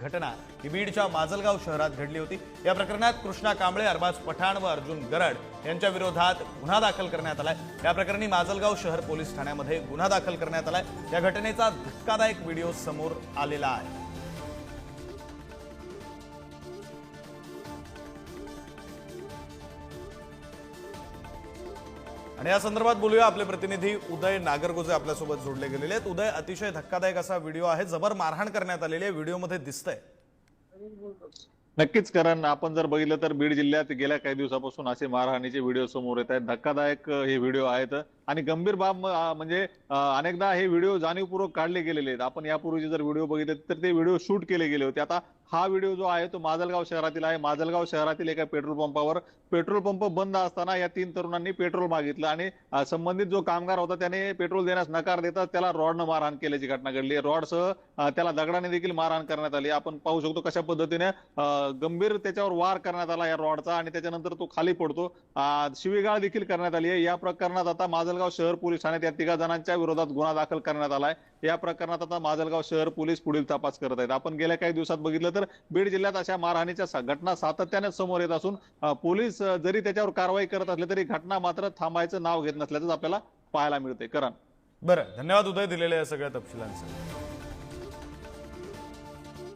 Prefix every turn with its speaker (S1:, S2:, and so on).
S1: घटना ही बीडच्या माजलगाव शहरात घडली होती. या प्रकरणात कृष्णा कांबळे अरबाज पठाण व अर्जुन गरड यांच्या विरोधात गुन्हा दाखल करण्यात आलाय. या प्रकरणी माजलगाव शहर पोलीस ठाण्यामध्ये गुन्हा दाखल करण्यात आलाय. या घटनेचा धक्कादायक व्हिडिओ समोर आलेला आहे. आणि या संदर्भात बोलूया आपले प्रतिनिधी उदय नागरगोजे आपल्यासोबत जोडले गेलेले आहेत. उदय अतिशय धक्कादायक असा व्हिडिओ आहे. जबर मारहाण करण्यात आलेली आहे. व्हिडिओमध्ये दिसतंय.
S2: नक्कीच कारण आपण जर बघितलं तर बीड जिल्ह्यात गेल्या काही दिवसापासून असे मारहाणीचे व्हिडिओ समोर येत आहेत. धक्कादायक हे व्हिडिओ आहेत. आणि गंभीर बाब म्हणजे अनेकदा हे व्हिडिओ जाणीवपूर्वक काढले गेलेले आहेत. आपण यापूर्वीचे जर व्हिडिओ बघितले तर ते व्हिडिओ शूट केले गेले होते. आता हा व्हिडिओ जो आहे तो माजलगाव शहरातील आहे. माजलगाव शहरातील एका पेट्रोल पंपावर पेट्रोल पंप बंद असताना या तीन तरुणांनी पेट्रोल मागितलं आणि संबंधित जो कामगार होता त्याने पेट्रोल देण्यास नकार देतात त्याला रॉडनं मारहाण केल्याची घटना घडली. रॉडसह त्याला दगडाने देखील मारहाण करण्यात आली. आपण पाहू शकतो कशा पद्धतीने गंभीर त्याच्यावर वार करण्यात आला या रॉडचा आणि त्याच्यानंतर तो खाली पडतो. शिवीगाळ देखील करण्यात आली आहे. या प्रकरणात आता माजलगाव शहर पोलीस ठाण्यात या तिघा जणांच्या विरोधात गुन्हा दाखल करण्यात आलाय. या प्रकरणात आता माजलगाव शहर पोलीस पुढील तपास करत आहेत. आपण गेल्या काही दिवसात बघितलं तर बीड जिल्ह्यात अशा मारहाणीच्या घटना सातत्याने समोर येत असून पोलीस जरी त्याच्यावर कारवाई करत असले तरी घटना मात्र थांबायचं नाव घेत नसल्याचं आपल्याला पाहायला मिळते करण.
S1: बरं धन्यवाद उदय दिलेल्या या सगळ्या तपशिलांसाठी.